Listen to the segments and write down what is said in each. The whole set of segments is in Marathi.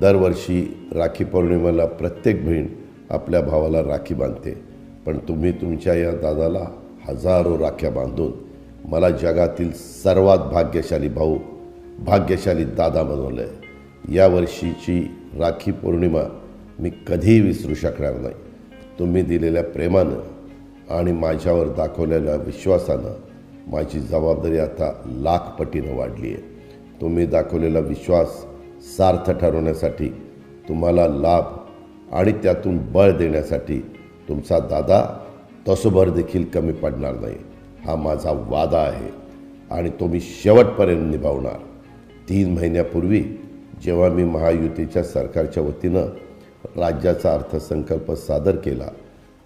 दरवर्षी राखी पौर्णिमेला प्रत्येक बहीण आपल्या भावाला राखी बांधते. पण तुम्ही तुमच्या या दादाला हजारो राख्या बांधून मला जगातील सर्वात भाग्यशाली भाऊ भाग्यशाली दादा बनवलं आहे यावर्षीची राखी पौर्णिमा मी कधीही विसरू शकणार नाही. तुम्ही दिलेल्या प्रेमानं आणि माझ्यावर दाखवलेल्या विश्वासानं माझी जबाबदारी आता लाखपटीनं वाढली आहे तुम्ही दाखवलेला विश्वास सार्थ ठरवण्यासाठी तुम्हाला लाभ आणि त्यातून बळ देण्यासाठी तुमचा दादा तसोभर देखील कमी पडणार नाही. हा माझा वादा आहे आणि तो मी शेवटपर्यंत निभावणार. तीन महिन्यापूर्वी जेव्हा मी महायुतीच्या सरकारच्या वतीनं राज्याचा अर्थसंकल्प सादर केला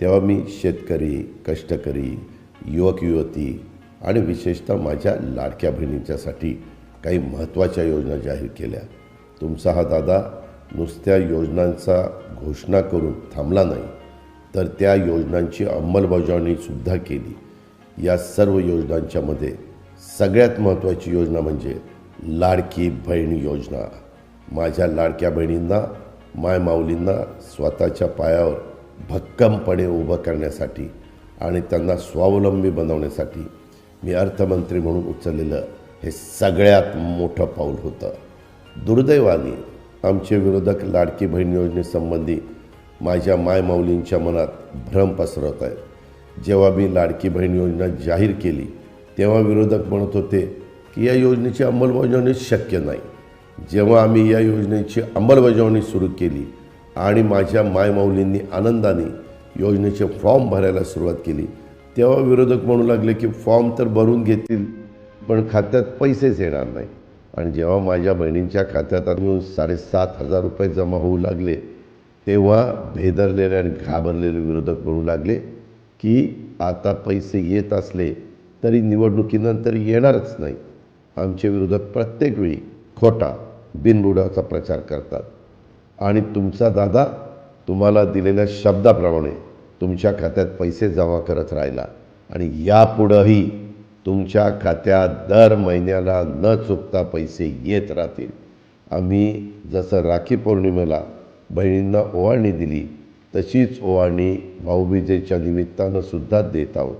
तेव्हा मी शेतकरी कष्टकरी युवक युवती आणि विशेषतः माझ्या लाडक्या बहिणींच्यासाठी काही महत्त्वाच्या योजना जाहीर केल्या. तुमचा हा दादा नुसत्या योजनांचा घोषणा करून थांबला नाही तर त्या योजनांची अंमलबजावणीसुद्धा केली. या सर्व योजनांच्यामध्ये सगळ्यात महत्त्वाची योजना म्हणजे लाडकी बहीण योजना. माझ्या लाडक्या बहिणींना मायमाऊलींना स्वतःच्या पायावर भक्कमपणे उभं करण्यासाठी आणि त्यांना स्वावलंबी बनवण्यासाठी मी अर्थमंत्री म्हणून उचललेलं हे सगळ्यात मोठं पाऊल होतं. दुर्दैवाने आमचे विरोधक लाडकी बहीण योजनेसंबंधी माझ्या मायमाऊलींच्या मनात भ्रम पसरवत आहेत. जेव्हा मी लाडकी बहीण योजना जाहीर केली तेव्हा विरोधक म्हणत होते की या योजनेची अंमलबजावणी शक्य नाही. जेव्हा आम्ही या योजनेची अंमलबजावणी सुरू केली आणि माझ्या मायमाऊलींनी आनंदाने योजनेचे फॉर्म भरायला सुरुवात केली तेव्हा विरोधक म्हणू लागले की फॉर्म तर भरून घेतील पण खात्यात पैसेच येणार नाही. आणि जेव्हा माझ्या बहिणींच्या खात्यात मिळून साडेसात हजार रुपये जमा होऊ लागले तेव्हा भेदरलेले आणि घाबरलेले विरोधक म्हणू लागले की आता पैसे येत असले तरी निवडणुकीनंतर येणारच नाही. आमचे विरोधक प्रत्येक वेळी खोटा बिनबुडाचा प्रचार करतात. आणि तुमचा दादा तुम्हाला दिलेल्या शब्दाप्रमाणे तुमच्या खात्यात पैसे जमा करत राहिला आणि यापुढंही तुमच्या खात्यात दर महिन्याला न चुकता पैसे येत राहतील. आम्ही जसं राखी पौर्णिमेला बहिणींना ओवाळणी दिली तशीच ओवाळणी भाऊबीजेच्या निमित्तानं सुद्धा देत आहोत.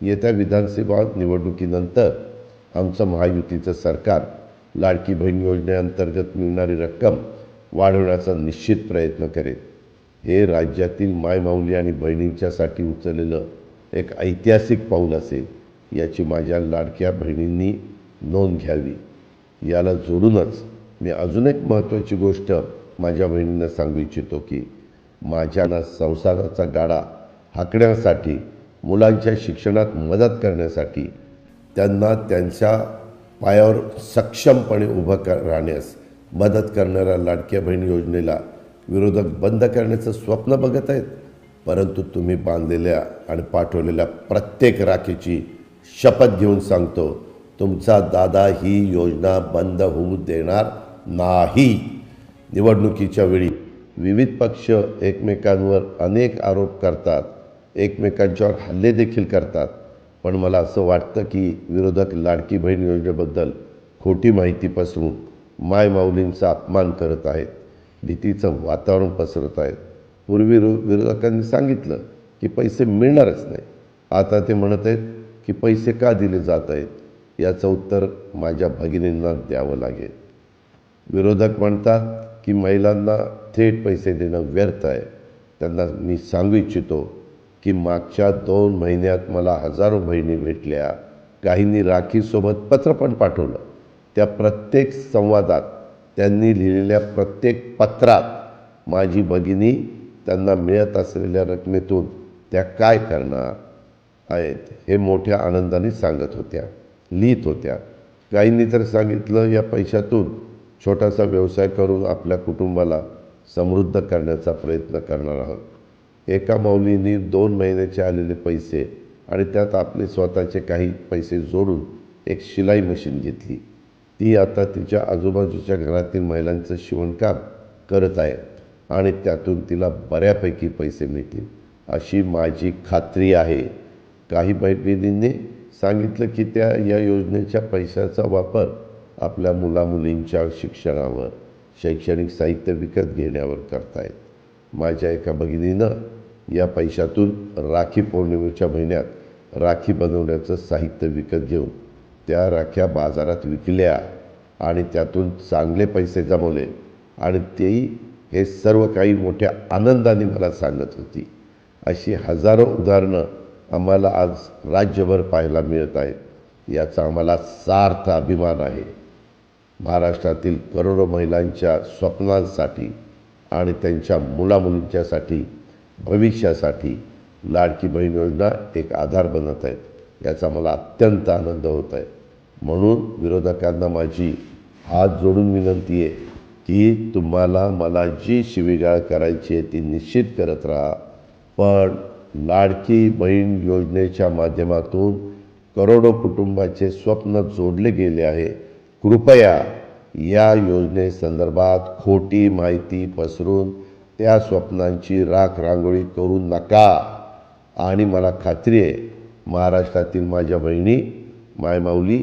येत्या विधानसभा निवडणुकीनंतर आमचं महायुतीचं सरकार लाडकी बहीण योजनेअंतर्गत मिळणारी रक्कम वाढवण्याचा निश्चित प्रयत्न करेल. हे राज्यातील मायमाऊली आणि बहिणींच्यासाठी उचललेलं एक ऐतिहासिक पाऊल असेल. याची माझ्या लाडक्या बहिणींनी नोंद घ्यावी. याला जोडूनच मी अजून एक महत्त्वाची गोष्ट माझ्या बहिणींना सांगू इच्छितो की माझ्याना संसाराचा गाडा हाकण्यासाठी मुलांच्या शिक्षणात मदत करण्यासाठी त्यांना त्यांच्या पायावर सक्षमपणे उभं कर राहण्यास मदत करणाऱ्या लाडक्या बहीण योजनेला विरोधक बंद करण्याचं स्वप्न बघत आहेत. परंतु तुम्ही बांधलेल्या आणि पाठवलेल्या प्रत्येक राखेची शपथ घेऊन सांगतो तुमचा दादा ही योजना बंद होऊ देणार नाही. निवडणुकीच्या वेळी विविध पक्ष एकमेकांवर अनेक आरोप करतात एकमेकांच्यावर हल्ले देखील करतात. पण मला असं वाटतं की विरोधक लाडकी बहीण योजनेबद्दल खोटी माहिती पसरून माय माऊलींचा अपमान करत आहेत भीतीचं वातावरण पसरत आहेत. पूर्वी विरोधकांनी सांगितलं की पैसे मिळणारच नाही. आता ते म्हणत आहेत की पैसे का दिले जात आहेत याचं उत्तर माझ्या भगिनींना द्यावं लागेल. विरोधक म्हणतात की महिलांना थेट पैसे देणं व्यर्थ आहे. त्यांना मी सांगू इच्छितो की मागच्या दोन महिन्यात मला हजारो बहिणी भेटल्या. काहींनी राखीसोबत पत्र पण पाठवलं. त्या प्रत्येक संवादात त्यांनी लिहिलेल्या प्रत्येक पत्रात माझी भगिनी त्यांना मिळत असलेल्या रकमेतून त्या काय करणार? आहेत. हे मोठ्या आनंदाने सांगत होत्या लिहित होत्या. काहींनी तर सांगितलं या पैशातून छोटासा व्यवसाय करून आपल्या कुटुंबाला समृद्ध करण्याचा प्रयत्न करणार आहोत. एका माऊलींनी दोन महिन्याचे आलेले पैसे आणि त्यात आपले स्वतःचे काही पैसे जोडून एक शिलाई मशीन घेतली. ती आता तिच्या आजूबाजूच्या घरातील महिलांचं शिवणकाम करत आहे आणि त्यातून तिला बऱ्यापैकी पैसे मिळतील. अशी माझी खात्री आहे. काही बहिणींनी सांगितलं की त्या या योजनेच्या पैशाचा वापर आपल्या मुलामुलींच्या शिक्षणावर शैक्षणिक साहित्य विकत घेण्यावर करतायत. माझ्या एका भगिनीनं या पैशातून राखी पौर्णिमेच्या महिन्यात राखी बनवण्याचं साहित्य विकत घेऊन त्या राख्या बाजारात विकल्या आणि त्यातून चांगले पैसे जमवले आणि तेही हे सर्व काही मोठ्या आनंदाने मला सांगत होती. अशी हजारो उदाहरणं आम्हाला आज राज्यभर पाहायला मिळत आहेत याचा आम्हाला सार्थ अभिमान आहे. महाराष्ट्रातील करोडो महिलांच्या स्वप्नांसाठी आणि त्यांच्या मुलामुलींच्यासाठी भविष्यासाठी लाडकी बहीण योजना एक आधार बनत आहेत. याचा मला अत्यंत आनंद होत आहे. म्हणून विरोधकांना माझी हात जोडून विनंती आहे की तुम्हाला मला जी शिवीगाळ करायची आहे ती निश्चित करत राहा. पण लाडकी बहीण योजनेच्या माध्यमातून करोडो कुटुंबाचे स्वप्न जोडले गेले आहे. कृपया या योजनेसंदर्भात खोटी माहिती पसरून त्या स्वप्नांची राख रांगोळी करू नका. आणि मला खात्री आहे महाराष्ट्रातील माझ्या बहिणी मायमाऊली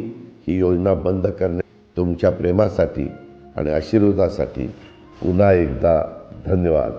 ही योजना बंद करणे तुमच्या प्रेमासाठी आणि आशीर्वादासाठी पुन्हा एकदा धन्यवाद.